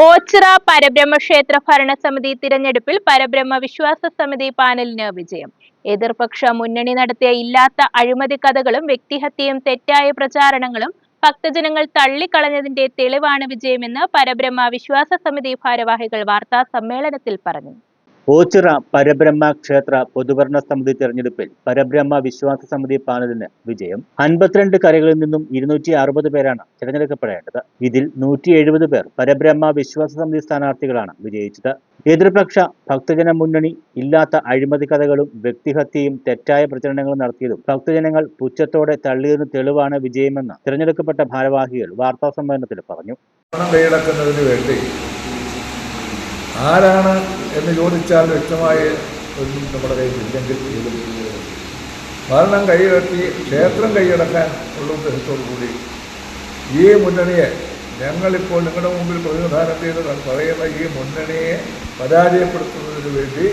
ഓച്ചിറ പരബ്രഹ്മ ക്ഷേത്ര ഭരണസമിതി തിരഞ്ഞെടുപ്പിൽ പരബ്രഹ്മ വിശ്വാസ സമിതി പാനലിന് വിജയം. എതിർപക്ഷ മുന്നണി നടത്തിയ ഇല്ലാത്ത അഴിമതി കഥകളും വ്യക്തിഹത്യയും തെറ്റായ പ്രചാരണങ്ങളും ഭക്തജനങ്ങൾ തള്ളിക്കളഞ്ഞതിന്റെ തെളിവാണ് വിജയമെന്ന് പരബ്രഹ്മ വിശ്വാസ സമിതി ഭാരവാഹികൾ വാർത്താ സമ്മേളനത്തിൽ പറഞ്ഞു. ഓച്ചിറ പരബ്രഹ്മ ക്ഷേത്ര പൊതുഭരണ സമിതി തെരഞ്ഞെടുപ്പിൽ പരബ്രഹ്മ വിശ്വാസ സമിതി പാനലിന് വിജയം. അൻപത്തിരണ്ട് കരകളിൽ നിന്നും ഇരുന്നൂറ്റി അറുപത് പേരാണ് തിരഞ്ഞെടുക്കപ്പെടേണ്ടത്. ഇതിൽ നൂറ്റി എഴുപത് പേർ പരബ്രഹ്മ വിശ്വാസ സമിതി സ്ഥാനാർത്ഥികളാണ് വിജയിച്ചത്. എതിർപക്ഷ ഭക്തജന മുന്നണി ഇല്ലാത്ത അഴിമതി കഥകളും വ്യക്തിഹത്യയും തെറ്റായ പ്രചരണങ്ങളും നടത്തിയതും ഭക്തജനങ്ങൾ പുച്ഛത്തോടെ തള്ളിയതിന് തെളിവാണ് വിജയമെന്ന് തിരഞ്ഞെടുക്കപ്പെട്ട ഭാരവാഹികൾ വാർത്താ സമ്മേളനത്തിൽ പറഞ്ഞു. ആരാണ് എന്ന് ചോദിച്ചാൽ വ്യക്തമായ ഒന്നും നമ്മുടെ കയ്യിൽ ഇല്ലെങ്കിൽ ഭരണം കൈയടക്കി ക്ഷേത്രം കൈയടക്കാൻ ഉള്ള ഉദ്ദേശത്തോടു കൂടി ഈ മുന്നണിയെ ഞങ്ങളിപ്പോൾ നിങ്ങളുടെ മുമ്പിൽ പ്രതിനിധാനം ചെയ്ത് പറയുന്ന ഈ മുന്നണിയെ പരാജയപ്പെടുത്തുന്നതിന് വേണ്ടി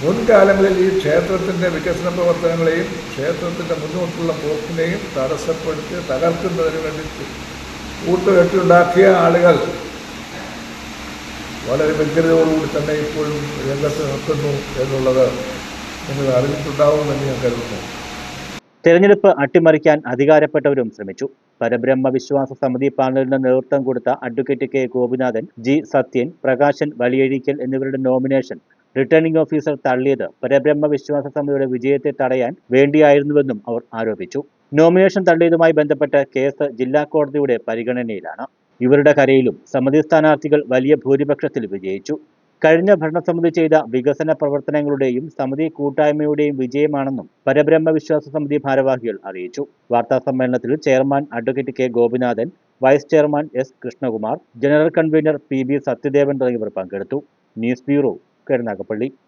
മുൻകാലങ്ങളിൽ ഈ ക്ഷേത്രത്തിന്റെ വികസന പ്രവർത്തനങ്ങളെയും ക്ഷേത്രത്തിന്റെ മുന്നോട്ടുള്ള പോക്കിനെയും തടസ്സപ്പെടുത്തി തകർക്കുന്നതിന് വേണ്ടി കൂട്ടുകെട്ടുണ്ടാക്കിയ ആളുകൾ വളരെ വ്യക്തതയോടുകൂടി തന്നെ ഇപ്പോഴും രംഗത്ത് നിൽക്കുന്നു എന്നുള്ളത് നിങ്ങൾ അറിഞ്ഞിട്ടുണ്ടാവുമെന്ന് ഞാൻ കരുതുന്നു. തെരഞ്ഞെടുപ്പ് അട്ടിമറിക്കാൻ അധികാരപ്പെട്ടവരും ശ്രമിച്ചു. പരബ്രഹ്മ വിശ്വാസ സമിതി പാനലിന് നേതൃത്വം കൊടുത്ത advocate K Gopinathan G Sathyan Prakashan Valiyazhikkal എന്നിവരുടെ നോമിനേഷൻ റിട്ടേണിംഗ് ഓഫീസർ തള്ളിയത് പരബ്രഹ്മ വിശ്വാസ സമിതിയുടെ വിജയത്തെ തടയാൻ വേണ്ടിയായിരുന്നുവെന്നും അവർ ആരോപിച്ചു. നോമിനേഷൻ തള്ളിയതുമായി ബന്ധപ്പെട്ട് കേസ് ജില്ലാ കോടതിയുടെ പരിഗണനയിലാണ്. ഇവരുടെ കരയിലും സമിതി സ്ഥാനാർത്ഥികൾ വലിയ ഭൂരിപക്ഷത്തിൽ വിജയിച്ചു. കഴിഞ്ഞ ഭരണസമിതി ചെയ്ത വികസന പ്രവർത്തനങ്ങളുടെയും സമിതി കൂട്ടായ്മയുടെയും വിജയമാണെന്നും പരബ്രഹ്മ വിശ്വാസ സമിതി ഭാരവാഹികൾ അറിയിച്ചു. വാർത്താ സമ്മേളനത്തിൽ chairman advocate K Gopinathan vice chairman S Krishnakumar general convener P B Sathyadevan തുടങ്ങിയവർ പങ്കെടുത്തു. News bureau Karunagappally.